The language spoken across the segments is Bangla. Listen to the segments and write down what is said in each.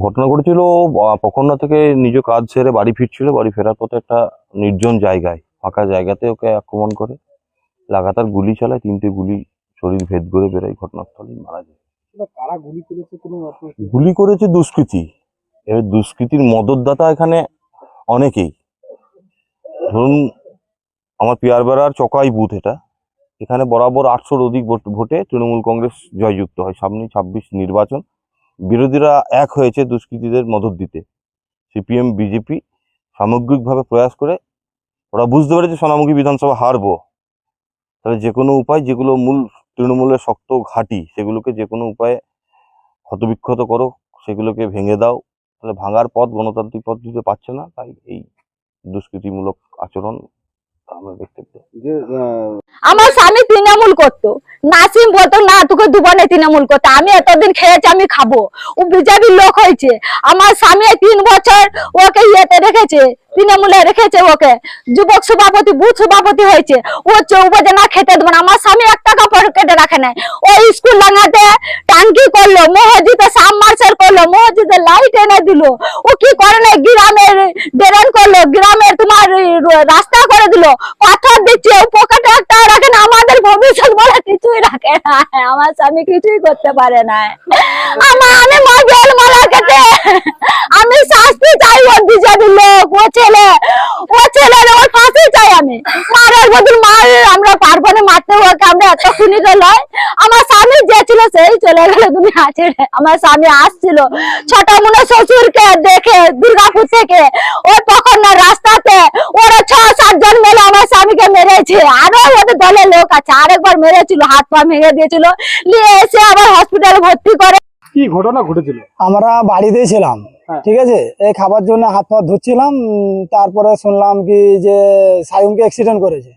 ঘটনা ঘটেছিল পকন্না থেকে নিজ কাজ সেরে বাড়ি ফিরছিল বাড়ি ফেরার পথে একটা নির্জন জায়গায় ফাঁকা জায়গাতে ওকে আক্রমণ করে। লাগাতার গুলি চালায় তিনটে গুলি শরীর ভেদ করে বেরোয় ঘটনাস্থলেই মারা যায়। কারা গুলি করেছে কোনো গুলি করেছে দুষ্কৃতী। এবার দুষ্কৃতির মদতদাতা এখানে অনেকেই। ধরুন আমার পিয়ারবেড়ার চকাই বুথ এটা। এখানে বরাবর আটশোর অধিক ভোট- ভোটে তৃণমূল কংগ্রেস জয়যুক্ত হয়। সামনে ছাব্বিশ নির্বাচন। বিরোধীরা এক হয়েছে দুষ্কৃতীদের মদত দিতে। সিপিএম, বিজেপি সামগ্রিকভাবে প্রয়াস করে, ওরা বুঝতে পেরেছে সোনামুখী বিধানসভা হারবো। তাহলে যে কোনো উপায়, যেগুলো মূল তৃণমূলের শক্ত ঘাঁটি, সেগুলোকে যে কোনো উপায়ে ক্ষতবিক্ষত করো, সেগুলোকে ভেঙে দাও, তাহলে ভাঙার পথ গণতান্ত্রিক পদ্ধতিতে পাচ্ছে না, তাই এই দুষ্কৃতিমূলক আচরণ আমরা যে আমার স্বামী তৃণমূল করতো। নাসিম বলতো না তোকে দুবনে তৃণমূল করতো। আমি এতদিন খেয়েছি আমি খাব। ও বিজেপির লোক হয়েছে। আমার স্বামী তিন বছর ওকে ইয়েতে রেখেছে। তৃণমূলে রেখেছে ওকে। যুবক সভাপতি, বুথ সভাপতি হয়েছে। ও চৌবে না খেতে দেবো না। আমার স্বামী এক টাকা পকেটে রাখে নাই। ও স্কুল লাগাতে টাঙ্কি করল, মসজিদে সাম মার্শাল করল, মসজিদে লাইট এনে দিল। ও কি করে না গ্রামের ড্রেন করল, গ্রামের তোমার রাস্তা করে দিল। পাথর দিচ্ছে, ও পকেটে একটা রাখে না। আমাদের ভবিষ্যৎ বলে কিছুই রাখে না। আমার স্বামী কিছুই করতে পারে না। আমার আমি মজেল মারা কেটে আমি শাস্তি চাই ওর বিজেপি লোক। ও ছেলে। ও ছেলে ওর চাই আমি। বদল মার, আমরা মারতে, ওকে আমরা এত আমার স্বামী যে ছিল সেই চলে গেল তুমি আছে আমার স্বামী আসছিল ছোট মনে শ্বশুরকে দেখে, দুর্গাপুর থেকে। ও তখন না রাস্তাতে ওরা ছ, সাত জন মিলে আমার স্বামীকে মেরেছে। আরও ওদের দলের লোক আছে। আরেকবার মেরেছিল, হাত পা ভেঙে দিয়েছিল। নিয়ে এসে আবার হসপিটালে ভর্তি করে। কি ঘটনা ঘটেছিল? আমরা বাড়িতেই ছিলাম হ্যাঁ। ঠিক আছে? এই খাবার জন্য হাত পা ধুচ্ছিলাম তারপরে শুনলাম কি যে সাইমকে অ্যাক্সিডেন্ট করেছে।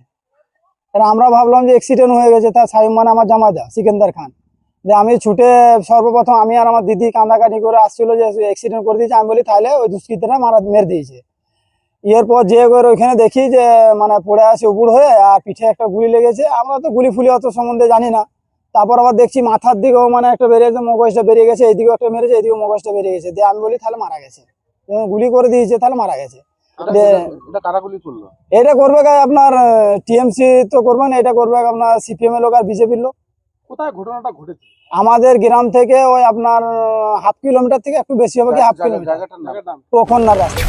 আমরা ভাবলাম যে অ্যাক্সিডেন্ট হয়ে গেছে তার সাইম মানে আমার জামাইদা সিকেন্দার খান। যে আমি ছুটে সর্বপ্রথম আমি আর আমার দিদি কান্দাকাটি করে আসছিল যে অ্যাক্সিডেন্ট করে দিয়েছে আমি বলি তাহলে ওই দুষ্কৃতীরা মারা মেরে দিয়েছে। এরপর যে করে ওইখানে দেখি যে মানে পড়ে আছে উপুড় হয়ে আর পিঠে একটা গুলি লেগেছে। আমরা তো গুলি ফুলি অত সম্বন্ধে জানি না। তারপর আবার দেখছি মাথার দিকেও মানে একটা বেরিয়েছে মগজটা বেরিয়ে গেছে এইদিকে একটা মেরেছে এইদিকে মগজটা বেরিয়ে গেছে। দিয়ে আমি বলি তাহলে মারা গেছে। গুলি করে দিয়েছে তাহলে মারা গেছে। এটা করবে আপনার টিএমসি তো করবেন এটা করবে আপনার সিপিএম এর লোক আর বিজেপির লোক। কোথায় ঘটনাটা ঘটেছে? আমাদের গ্রাম থেকে ওই আপনার হাফ কিলোমিটার থেকে একটু বেশি হবে কি হাফ কিলোমিটার। তখন না রাস্তা।